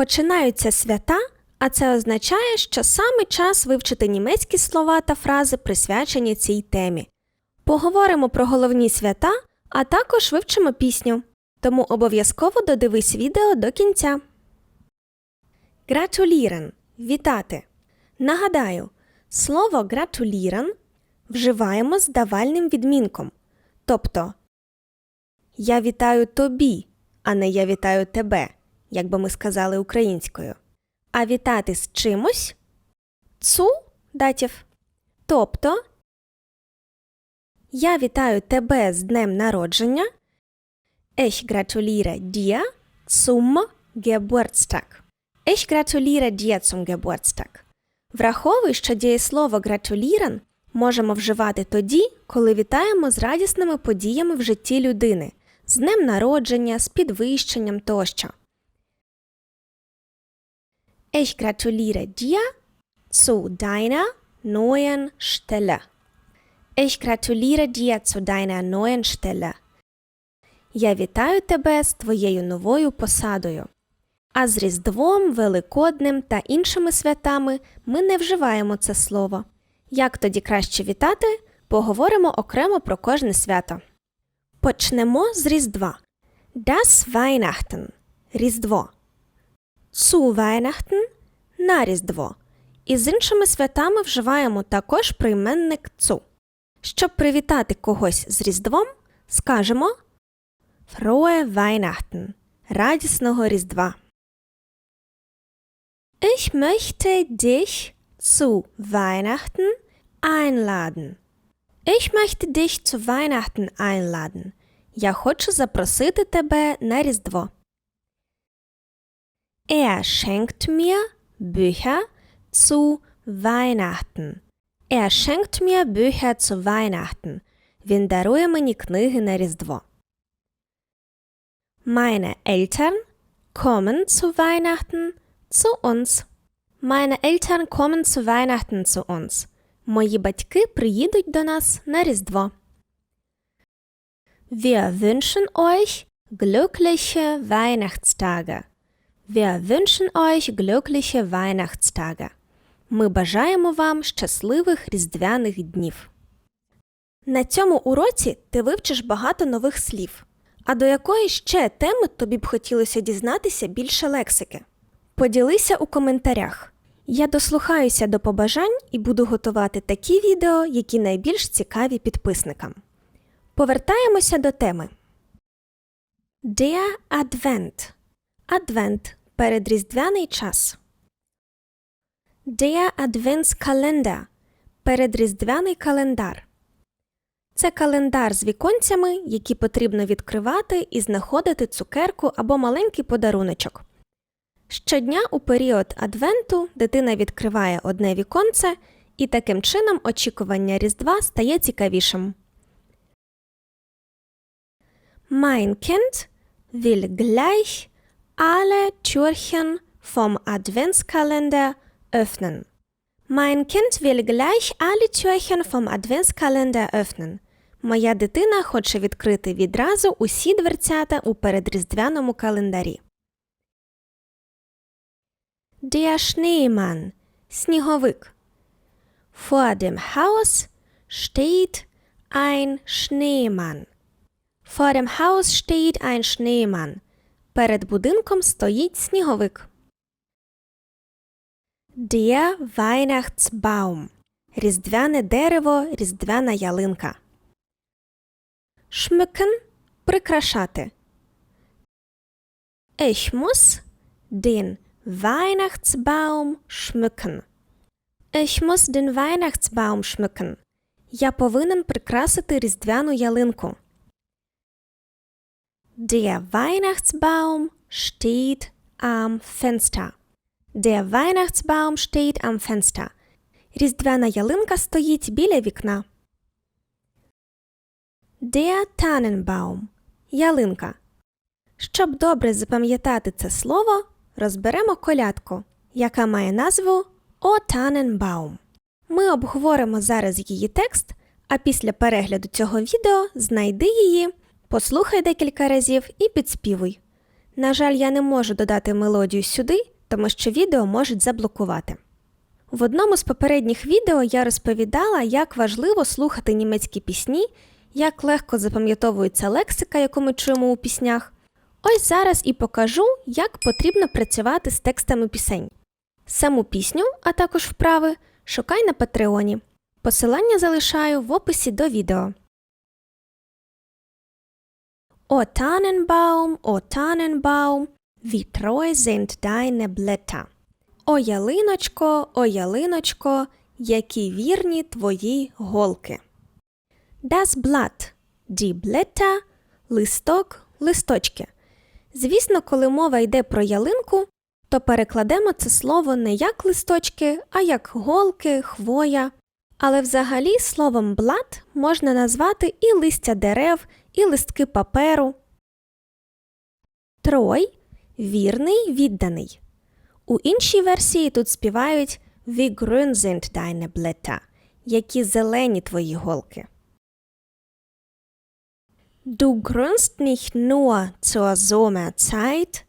Починаються свята, а це означає, що саме час вивчити німецькі слова та фрази, присвячені цій темі. Поговоримо про головні свята, а також вивчимо пісню. Тому обов'язково додивись відео до кінця. Гратулірен вітати. Нагадаю, слово гратулірен вживаємо з давальним відмінком. Тобто Я вітаю тобі, а не я вітаю тебе, як би ми сказали українською. А вітати з чимось цу датів. Тобто Я вітаю тебе з днем народження. Ich gratuliere dir zum Geburtstag. Ich gratuliere dir zum Geburtstag. Враховуй, що дієслово гратулірен можемо вживати тоді, коли вітаємо з радісними подіями в житті людини, з днем народження, з підвищенням тощо. Ich gratuliere dir zu deiner neuen Stelle. Ich gratuliere dir zu deiner neuen Stelle. Я вітаю тебе з твоєю новою посадою. А з Різдвом, Великоднем та іншими святами ми не вживаємо це слово. Як тоді краще вітати, поговоримо окремо про кожне свято. Почнемо з Різдва. Das Weihnachten – Різдво. Zu Weihnachten – на Різдво. І з іншими святами вживаємо також прийменник цу. Щоб привітати когось з Різдвом, скажемо Frohe Weihnachten – радісного Різдва. Ich möchte dich zu Weihnachten einladen. Ich möchte dich zu Weihnachten einladen. Я хочу запросити тебе на Різдво. Er schenkt mir Bücher zu Weihnachten. Er schenkt mir Bücher zu Weihnachten. Він дарує мені книги на Різдво. Meine Eltern kommen zu Weihnachten zu uns. Meine Eltern kommen zu Weihnachten zu uns. Мої батьки приїдуть до нас на Різдво. Wir wünschen euch glückliche Weihnachtstage. Wir wünschen euch glückliche Weihnachtstage. Ми бажаємо вам щасливих різдвяних днів. На цьому уроці ти вивчиш багато нових слів. А до якої ще теми тобі б хотілося дізнатися більше лексики? Поділися у коментарях. Я дослухаюся до побажань і буду готувати такі відео, які найбільш цікаві підписникам. Повертаємося до теми. Der Advent. Адвент передріздвяний час. Der Adventskalender – передріздвяний календар. Це календар з віконцями, які потрібно відкривати і знаходити цукерку або маленький подаруночок. Щодня у період Адвенту дитина відкриває одне віконце, і таким чином очікування Різдва стає цікавішим. Mein Kind will gleich alle Türchen vom Adventskalender öffnen. Mein Kind will gleich alle Türchen vom Adventskalender öffnen. Моя дитина хоче відкрити відразу усі дверцята у передріздвяному календарі. Der Schneemann – сніговик. Vor dem Haus steht ein Schneemann. Vor dem Haus steht ein Schneemann. Перед будинком стоїть сніговик. Der Weihnachtsbaum – різдвяне дерево, різдвяна ялинка. Schmücken – прикрашати. Ich muss den Weihnachtsbaum schmücken. Ich muss den Weihnachtsbaum schmücken. Я повинен прикрасити різдвяну ялинку. Der Weihnachtsbaum steht am Fenster. Der Weihnachtsbaum steht am Fenster. Різдвяна ялинка стоїть біля вікна. Der Tannenbaum – ялинка. Щоб добре запам'ятати це слово, розберемо колядку, яка має назву О Tannenbaum. Ми обговоримо зараз її текст, а після перегляду цього відео знайди її, послухай декілька разів і підспівуй. На жаль, я не можу додати мелодію сюди, тому що відео можуть заблокувати. В одному з попередніх відео я розповідала, як важливо слухати німецькі пісні, як легко запам'ятовується лексика, яку ми чуємо у піснях. Ось зараз і покажу, як потрібно працювати з текстами пісень. Саму пісню, а також вправи, шукай на Патреоні. Посилання залишаю в описі до відео. O Tannenbaum, o Tannenbaum, wie treu sind deine Blätter. О ялиночко, о ялиночко, які вірні твої голки. Das Blatt, die Blätter, листок, листочки. Звісно, коли мова йде про ялинку, то перекладемо це слово не як листочки, а як голки, хвоя. Але взагалі словом блат можна назвати і листя дерев, і листки паперу. Трой вірний, відданий. У іншій версії тут співають Wie grün sind deine Blätter, які зелені твої голки. Du grünst nicht nur zur Sommerzeit,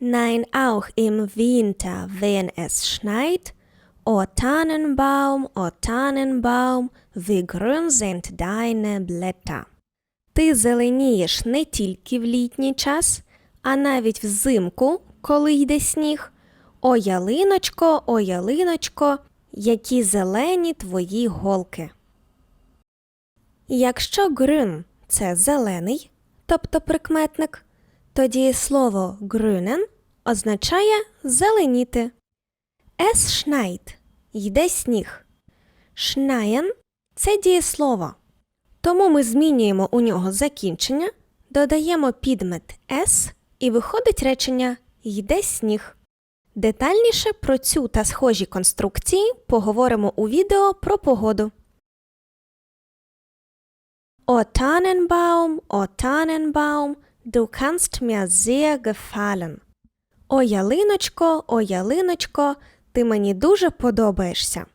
nein auch im Winter, wenn es schneit. O Tannenbaum, o Tannenbaum, wie grün sind deine Blätter. Ти зеленієш не тільки в літній час, а навіть взимку, коли йде сніг. О ялиночко, о ялиночко, які зелені твої голки. Якщо grün – це зелений, тобто прикметник, тоді слово grünen означає зеленіти. Es schneit – йде сніг. Schneien – це дієслово. Тому ми змінюємо у нього закінчення, додаємо підмет s і виходить речення йде сніг. Детальніше про цю та схожі конструкції поговоримо у відео про погоду. O Tannenbaum, o Tannenbaum, du kannst mir sehr gefallen. О ялиночко, о ялиночко, ти мені дуже подобаєшся.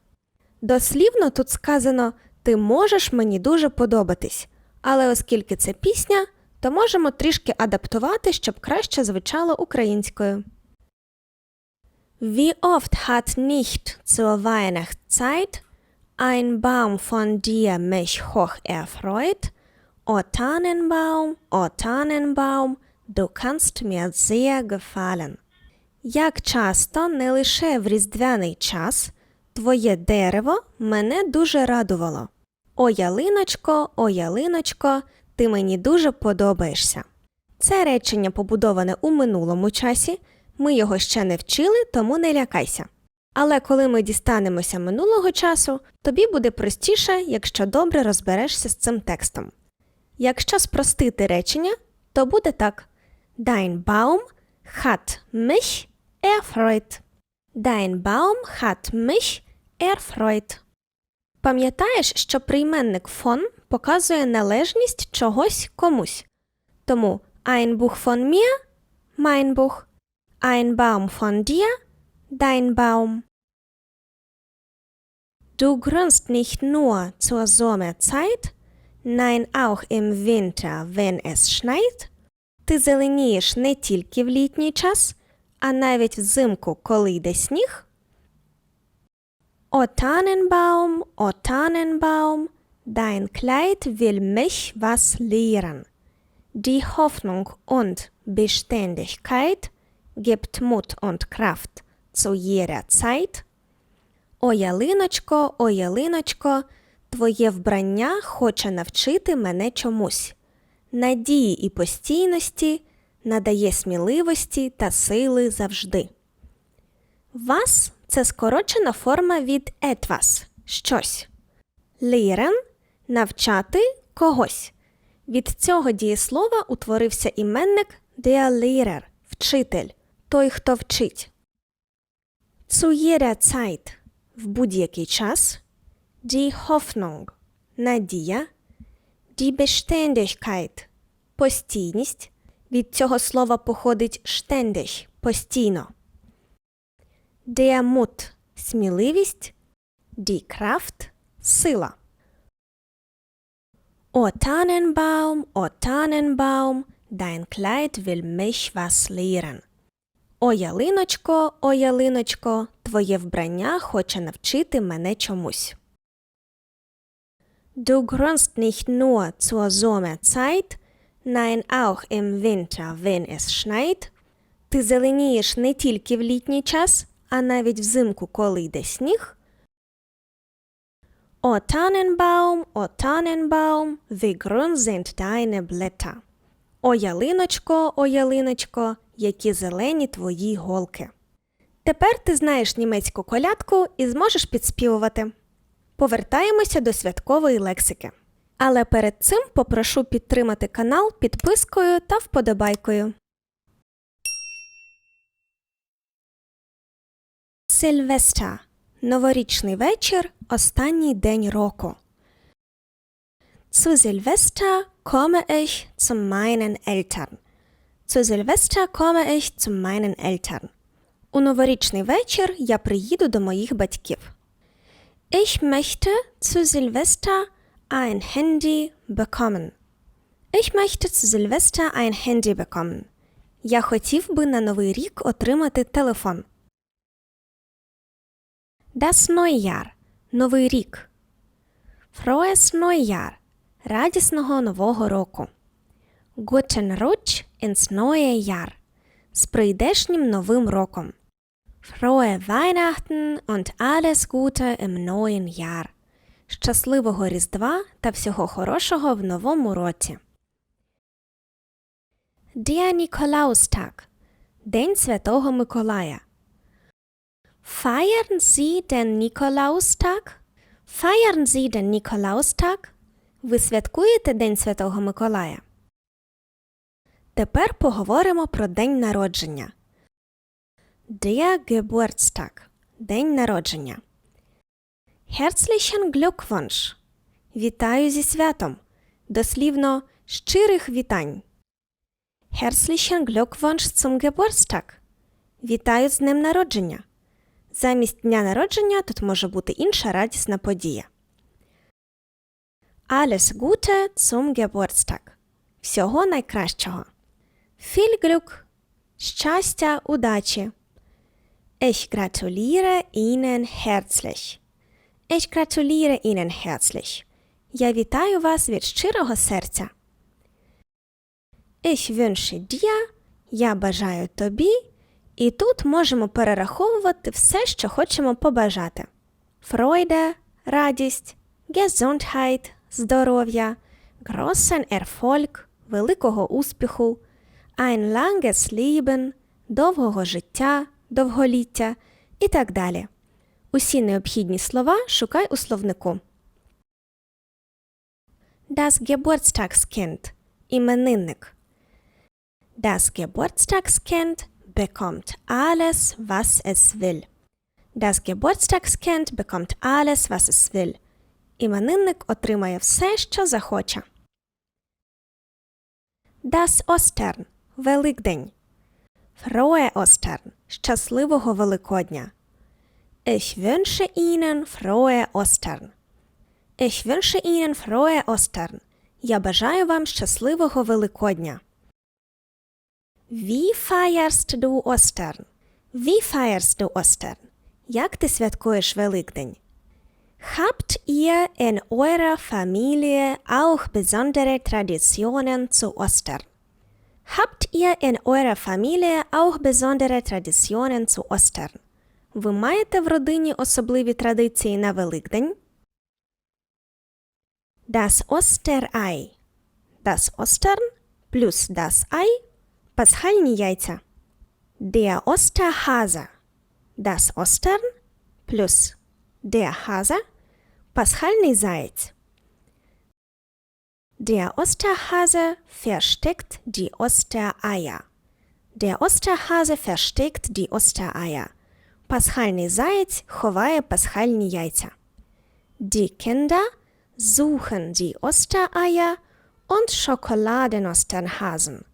Дослівно тут сказано Ти можеш мені дуже подобатись, але оскільки це пісня, то можемо трішки адаптувати, щоб краще звучало українською. Wie oft hat nicht zur Weihnachtszeit ein Baum von dir mich hoch erfreut? O Tannenbaum, o Tannenbaum, du kannst mir sehr gefallen. Як часто не лише в різдвяний час твоє дерево мене дуже радувало. О ялиночко, о ялиночко, ти мені дуже подобаєшся. Це речення побудоване у минулому часі. Ми його ще не вчили, тому не лякайся. Але коли ми дістанемося минулого часу, тобі буде простіше, якщо добре розберешся з цим текстом. Якщо спростити речення, то буде так: Dein Baum hat mich erfreut. Dein Baum hat mich erfreut. Пам'ятаєш, що прийменник фон показує належність чогось комусь. Тому ein Buch von mir – mein Buch, ein Baum von dir – dein Baum. Du grünst nicht nur zur Sommerzeit, nein auch im Winter, wenn es schneit. Ти зеленієш не тільки в літній час, а навіть взимку, коли йде сніг. O Tannenbaum, o Tannenbaum, dein Kleid will mich was lehren. Die Hoffnung und Beständigkeit gibt Mut und Kraft zu jeder Zeit. О ялиночко, о ялиночко, твоє вбрання хоче навчити мене чомусь. Надії і постійності надає сміливості та сили завжди. Вас це скорочена форма від etwas – щось. Lehren – навчати когось. Від цього дієслова утворився іменник der вчитель, той, хто вчить. Zu jeder в будь-який час. Die Hoffnung – надія. Die постійність. Від цього слова походить ständig – постійно. Der Mut – сміливість. Die Kraft – сила. O Tannenbaum, o Tannenbaum, dein Kleid will mich was lehren. О ялиночко, о ялиночко, твоє вбрання хоче навчити мене чомусь. Du grünst nicht nur zur Sommerzeit, nein auch im Winter, wenn es schneit. Ти зеленієш не тільки в літній час, а навіть взимку, коли йде сніг. O Tannenbaum, o Tannenbaum, sind deine Blätter. О ялиночко, о ялиночко, які зелені твої голки. Тепер ти знаєш німецьку колядку і зможеш підспівувати. Повертаємося до святкової лексики. Але перед цим попрошу підтримати канал підпискою та вподобайкою. Сильвестра. Новорічний вечір. Останній день року. Zu Silvester komme ich zu meinen Eltern. Zu Silvester komme ich zu meinen Eltern. У новорічний вечір я приїду до моїх батьків. Ich möchte zu Silvester ein Handy bekommen. Ich möchte zu Silvester ein Handy bekommen. Я хотів би на новий рік отримати телефон. Das Neujahr – Новий рік. Frohes Neujahr – Радісного Нового року. Guten Rutsch ins neue Jahr – З прийдешнім Новим роком. Frohe Weihnachten und alles Gute im neuen Jahr. Щасливого Різдва та всього хорошого в новому році. Der Nikolaustag – День Святого Миколая. Feiern Sie den Nikolaustag? Feiern Sie den Nikolaustag? Ви святкуєте День Святого Миколая? Тепер поговоримо про день народження. Der Geburtstag – День народження. Herzlichen Glückwunsch! Вітаю зі святом! Дослівно щирих вітань. Herzlichen Glückwunsch zum Geburtstag! Вітаю з днем народження! Замість дня народження тут може бути інша радісна подія. Alles Gute zum Geburtstag. Всього найкращого. Viel Glück. Щастя, удачі. Ich gratuliere Ihnen herzlich. Ich gratuliere Ihnen herzlich. Я вітаю вас від щирого серця. Ich wünsche dir. Я бажаю тобі. І тут можемо перераховувати все, що хочемо побажати. Freude – радість, Gesundheit – здоров'я, großen Erfolg – великого успіху, ein langes Leben – довгого життя, довголіття і так далі. Усі необхідні слова шукай у словнику. Das Geburtstagskind – іменинник. Das Geburtstagskind bekommt alles, was es will. Das Geburtstagskind bekommt alles, was es will. Іменинник отримає все, що захоче. Das Ostern – Великдень. Frohe Ostern – Щасливого Великодня. Ich wünsche Ihnen frohe Ostern. Ich wünsche Ihnen frohe Ostern. Я бажаю вам щасливого Великодня. Wie feierst du Ostern? Wie feierst du Ostern? Як ти святкуєш Великдень? Habt ihr in eurer Familie auch besondere Traditionen zu Ostern? Habt ihr in eurer Familie auch besondere Traditionen zu Ostern? Ви маєте в родині особливі традиції на Великдень? Das Osterei. Das Ostern плюс das Ei – пасхальні яйця. Der Osterhase. Das Ostern плюс der Hase – пасхальний заєць. Der Osterhase versteckt die Ostereier. Der Osterhase versteckt die Ostereier. Пасхальний заєць ховає пасхальні яйця. Die Kinder suchen die Ostereier und Schokoladen-Osternhasen.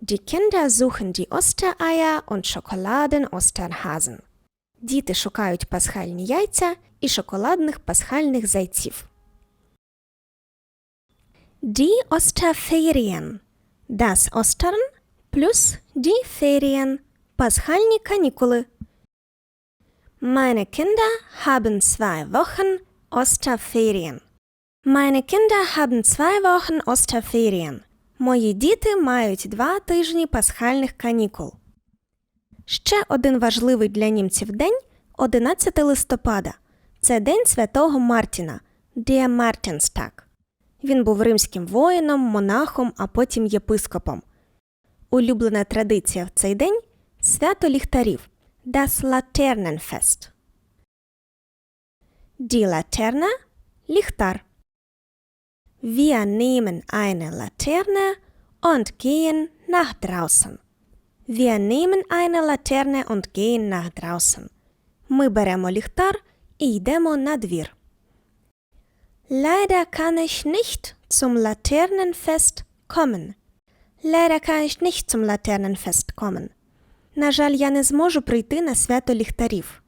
Die Kinder suchen die Ostereier und Schokoladen-Osternhasen. Діти шукають пасхальні яйця і шоколадних пасхальних зайців. Die Osterferien. Das Ostern плюс die Ferien – пасхальні канікули. Meine Kinder haben zwei Wochen Osterferien. Meine Kinder haben zwei Wochen Osterferien. Мої діти мають два тижні пасхальних канікул. Ще один важливий для німців день 11 листопада. Це День Святого Мартіна Der Martinstag. Він був римським воїном, монахом, а потім єпископом. Улюблена традиція в цей день свято ліхтарів Das Laternenfest. Die Laterne – ліхтар. Wir nehmen eine Laterne und gehen nach draußen. Wir nehmen eine Laterne und gehen nach draußen. Ми беремо ліхтар і йдемо на двір. Leider kann ich nicht zum Laternenfest kommen. Leider kann ich nicht zum Laternenfest kommen. На жаль, я не зможу прийти на свято ліхтарів.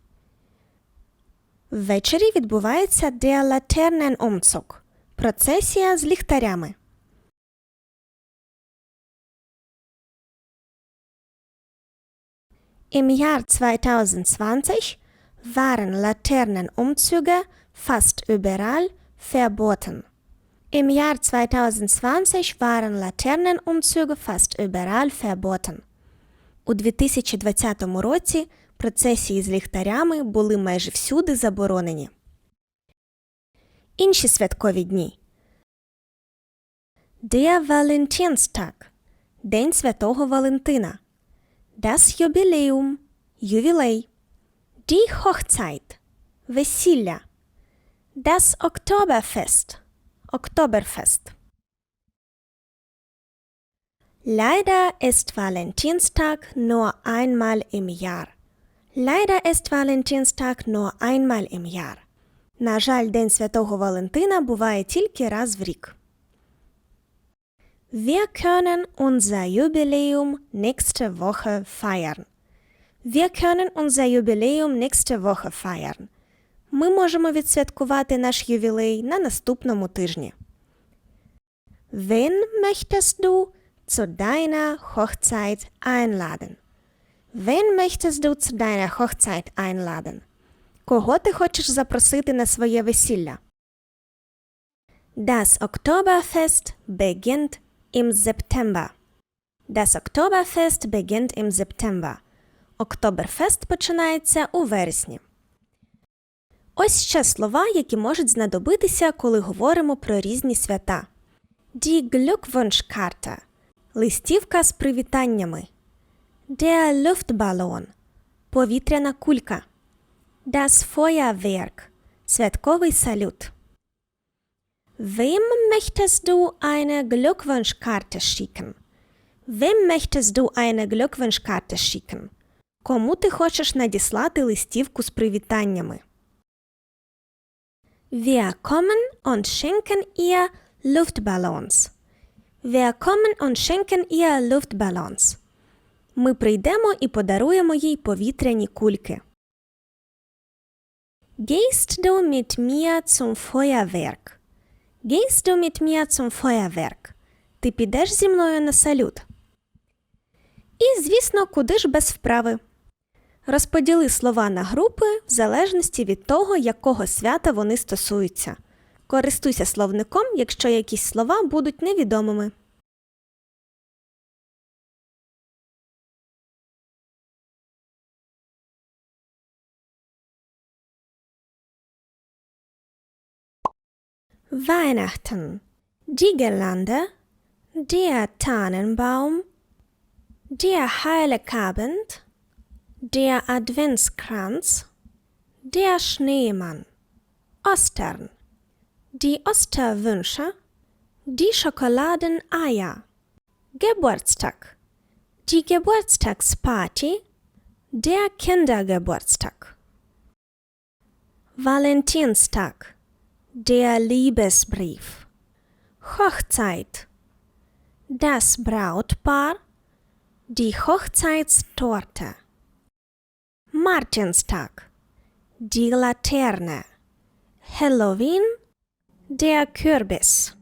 Ввечері відбувається Der Laternenumzug – Процесія з ліхтарями. Im Jahr 2020 waren Laternenumzüge fast überall verboten. Im Jahr 2020 waren Laternenumzüge fast überall verboten. У 2020 році процесії з ліхтарями були майже всюди заборонені. Інші святкові дні. Der Valentinstag – День Святого Валентина. Das Jubiläum – Ювілей. Die Hochzeit – Весілля. Das Oktoberfest – Oktoberfest. Leider ist Valentinstag nur einmal im Jahr. Leider ist Valentinstag nur einmal im Jahr. На жаль, День Святого Валентина буває тільки раз в рік. Wir können unser Jubiläum nächste Woche feiern. Wir können unser Jubiläum nächste Woche feiern. Ми можемо відсвяткувати наш ювілей на наступному тижні. Wen möchtest du zu deiner Hochzeit einladen? Wen möchtest du zu deiner Hochzeit einladen? Кого ти хочеш запросити на своє весілля? Das Oktoberfest beginnt im September. Das Oktoberfest beginnt im September. Октоберфест починається у вересні. Ось ще слова, які можуть знадобитися, коли говоримо про різні свята. Die Glückwunschkarte – листівка з привітаннями. Der Luftballon – повітряна кулька. Das Feuerwerk – святковий салют. Wem möchtest du eine Glückwunschkarte schicken? Wem möchtest du eine Glückwunschkarte schicken? Кому ти хочеш надіслати листівку з привітаннями? Wir kommen und schenken ihr Luftballons. Wir kommen und schenken ihr Luftballons. Ми прийдемо і подаруємо їй повітряні кульки. Gehst du mit mir zum Feuerwerk? Gehst du mit mir zum Feuerwerk? Ти підеш зі мною на салют? І, звісно, куди ж без вправи? Розподіли слова на групи в залежності від того, якого свята вони стосуються. Користуйся словником, якщо якісь слова будуть невідомими. Weihnachten. Die Girlande. Der Tannenbaum. Der Heiligabend. Der Adventskranz. Der Schneemann. Ostern. Die Osterwünsche. Die Schokoladeneier. Geburtstag. Die Geburtstagsparty. Der Kindergeburtstag. Valentinstag. Der Liebesbrief. Hochzeit. Das Brautpaar. Die Hochzeitstorte. Martinstag. Die Laterne. Halloween. Der Kürbis.